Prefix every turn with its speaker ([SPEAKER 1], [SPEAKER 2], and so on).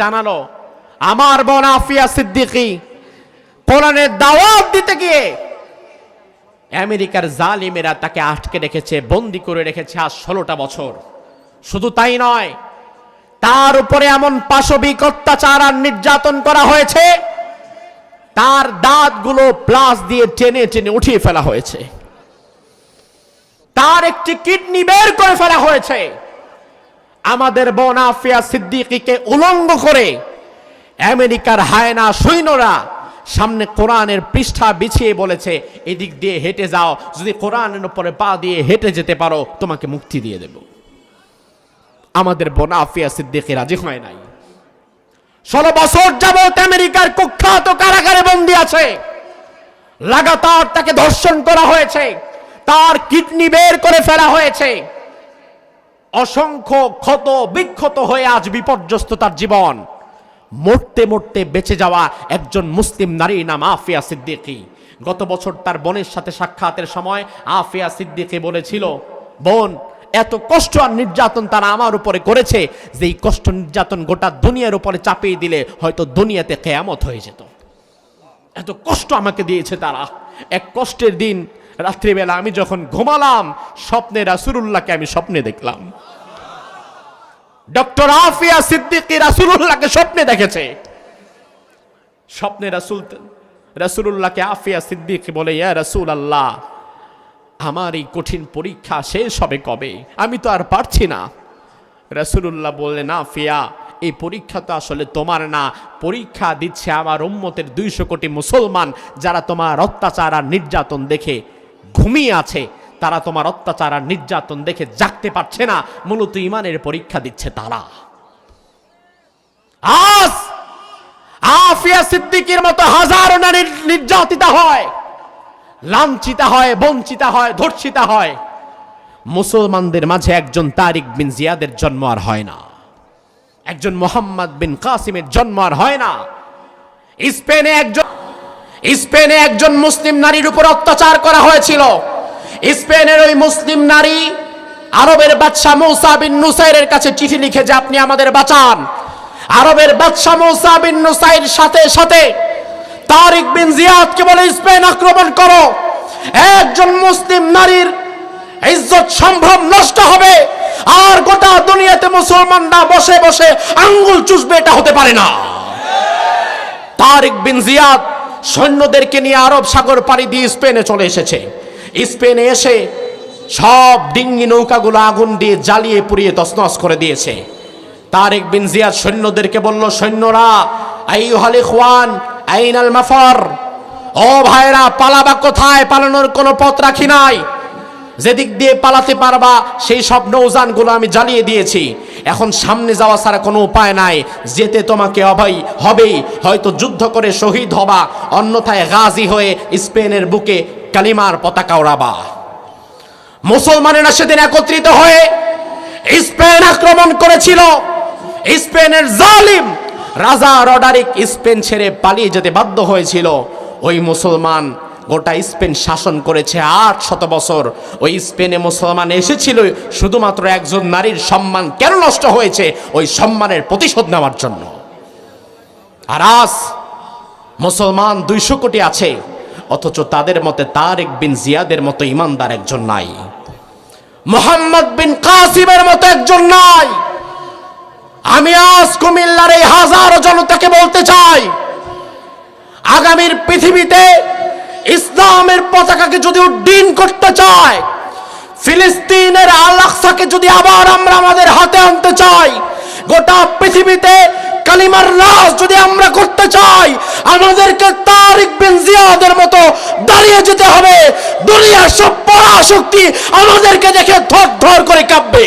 [SPEAKER 1] জানালো, আমার বোন আফিয়া সিদ্দিকী কোরআনের দাওয়াত দিতে গিয়ে আমেরিকার জালিমেরা তাকে আটকে রেখেছে, বন্দি করে রেখেছে আজ ষোলোটা বছর। শুধু তাই নয়, তার উপরে এমন পাশবিক অত্যাচার আর নির্যাতন করা হয়েছে, তার দাঁতগুলো প্লাস দিয়ে টেনে টেনে উঠিয়ে ফেলা হয়েছে। তার একটি কিডনি বের করে ফেলা হয়েছে। আমাদের বোন আফিয়া সিদ্দিকীকে উলঙ্গ করে আমেরিকার হায়না সৈন্যরা সামনে কোরআনের পৃষ্ঠা বিছিয়ে বলেছে, এদিক দিয়ে হেঁটে যাও, যদি কোরআনের উপরে পা দিয়ে হেঁটে যেতে পারো, তোমাকে মুক্তি দিয়ে দেব। আমাদের বোন আফিয়া সিদ্দিকী রাজি হয় নাই। ষোলো বছর যাবত আমেরিকার কুখ্যাত কারাগারে বন্দী আছে। লাগাতার তাকে ধর্ষণ করা হয়েছে। তার কিডনি বের করে ফেলা হয়েছে। অসংখ্য ক্ষত বিক্ষত হয়ে আজ বিপর্যস্ত তার জীবন। মরতে মরতে বেঁচে যাওয়া একজন মুসলিম নারী নাম আফিয়া সিদ্দিকী। গত বছর তার বোনের সাথে সাক্ষাতের সময় আফিয়া সিদ্দিকী বলেছিল, বোন, এত কষ্ট আর নির্যাতন তারা আমার উপরে করেছে যে এই কষ্ট নির্যাতন গোটা দুনিয়ার উপরে চাপিয়ে দিলে হয়তো দুনিয়াতে কেয়ামত হয়ে যেত। এত কষ্ট আমাকে দিয়েছে তারা। এক কষ্টের দিন রাত্রিবেলা আমি যখন ঘুমালাম, স্বপ্নে রাসুলুল্লাহকে আমি স্বপ্নে দেখলাম। ডক্টর আফিয়া সিদ্দিকী রাসুলুল্লাহকে স্বপ্নে দেখেছে। স্বপ্নে রাসুল, রাসুলুল্লাহকে আফিয়া সিদ্দিক বলে, ইয়া রাসুল আল্লাহ আমার এই কঠিন পরীক্ষা শেষ হবে কবে? আমি তো আর পারছি না। রাসুলুল্লাহ বললেন আফিয়া, এই পরীক্ষা তো আসলে তোমার না। পরীক্ষা দিচ্ছে আমার উম্মতের দুইশো কোটি মুসলমান যারা তোমার অত্যাচার আর নির্যাতন দেখে। ঘুমিয়ে আছে, তারা তোমার অত্যাচার আর নির্যাতন দেখে জাগতে পারছে না। মূলত ইমানের পরীক্ষা দিচ্ছে তারা। আজ আফিয়া সিদ্দিকির মতো হাজারো নারী নির্যাতিতা হয়, লাঞ্ছিতা হয়, বঞ্চিতা হয়, ধর্ষিতা হয়। মুসলমানদের মাঝে একজন তারিক বিন জিয়াদের জন্ম আর হয় না। একজন মোহাম্মদ বিন কাসিমের জন্ম আর হয় না। স্পেনে একজন স্পেনে একজন মুসলিম নারীর উপর অত্যাচার করা হয়েছিল। স্পেনের ওই মুসলিম নারী আরবের বাদশাহ মৌসা বিন নুসাইরের কাছে চিঠি লিখে, যে আপনি আমাদের বাঁচান। আরবের বাদশাহ মৌসা বিন নুসাইর সাথে সাথে তারিক বিন জিয়াদকে বলে, স্পেন আক্রমণ করো। একজন মুসলিম নারীর ইজ্জত সম্ভ্রম নষ্ট হবে। আর গোটা দুনিয়াতে মুসলমানরা বসে বসে আঙ্গুল চুষবে, এটা হতে পারে না। তারিক বিন জিয়াদ সৈন্যদেরকে নিয়ে আরব সাগর পাড়ি দিয়ে স্পেনে চলে এসেছে। স্পেনে এসে সব ডিঙ্গি নৌকাগুলো আগুন দিয়ে জ্বালিয়ে পুড়িয়ে তসনস করে দিয়েছে। তারেক বিন জিয়াদ সৈন্যদেরকে বলল, সৈন্যরা, আইয়ুহাল ইখওয়ান, আইনাল মাফার, ও ভাইরা, পালাবা কোথায়? পালানোর কোনো পথ রাখি নাই। যেদিক দিয়ে পালাতে পারবা, সেই সব নৌজানগুলো আমি জ্বালিয়ে দিয়েছি। এখন সামনে যাওয়া ছাড়া কোনো উপায় নাই। যেতে তোমাকে অভয় হবেই। হয়তো যুদ্ধ করে শহীদ হবা, অন্যথায় গাজী হয়ে স্পেনের বুকে কালিমার পতাকা ওড়াবা। মুসলমানেরা সেদিন একত্রিত হয়ে স্পেন আক্রমণ করেছিল। স্পেনের জালিম রাজা রডারিক স্পেন ছেড়ে পালিয়ে যেতে বাধ্য হয়েছিল। ওই মুসলমান গোটা স্পেন শাসন করেছে আট শত বছর। ওই স্পেনে মুসলমান এসেছিল, শুধুমাত্র একজন নারীর সম্মান কেন নষ্ট হয়েছে? ওই সম্মানের প্রতিশোধ নেওয়ার জন্য। আর আজ মুসলমান দুইশো কোটি আছে, অথচ তাদের মতে তারেক বিন জিয়াদের মতো ইমানদার একজন নাই। মোহাম্মদ বিন কাসিমের মতো একজন নাই। আমি আজ কুমিল্লার এই হাজারো জনতাকে বলতে চাই, আগামীর পৃথিবীতে ইসলামের পতাকাকে যদি উড্ডীন করতে চায়, ফিলিস্তিনের আল আকসাকে যদি আবার আমরা আমাদের হাতে আনতে চাই, গোটা পৃথিবীতে কালিমার রাজ যদি আমরা করতে চাই, আমাদেরকে তারিক বিন জিয়াদের মতো দাঁড়িয়ে যেতে হবে। দুনিয়ার সব পরাশক্তি আমাদেরকে দেখে ধর ধর করে কাঁপবে।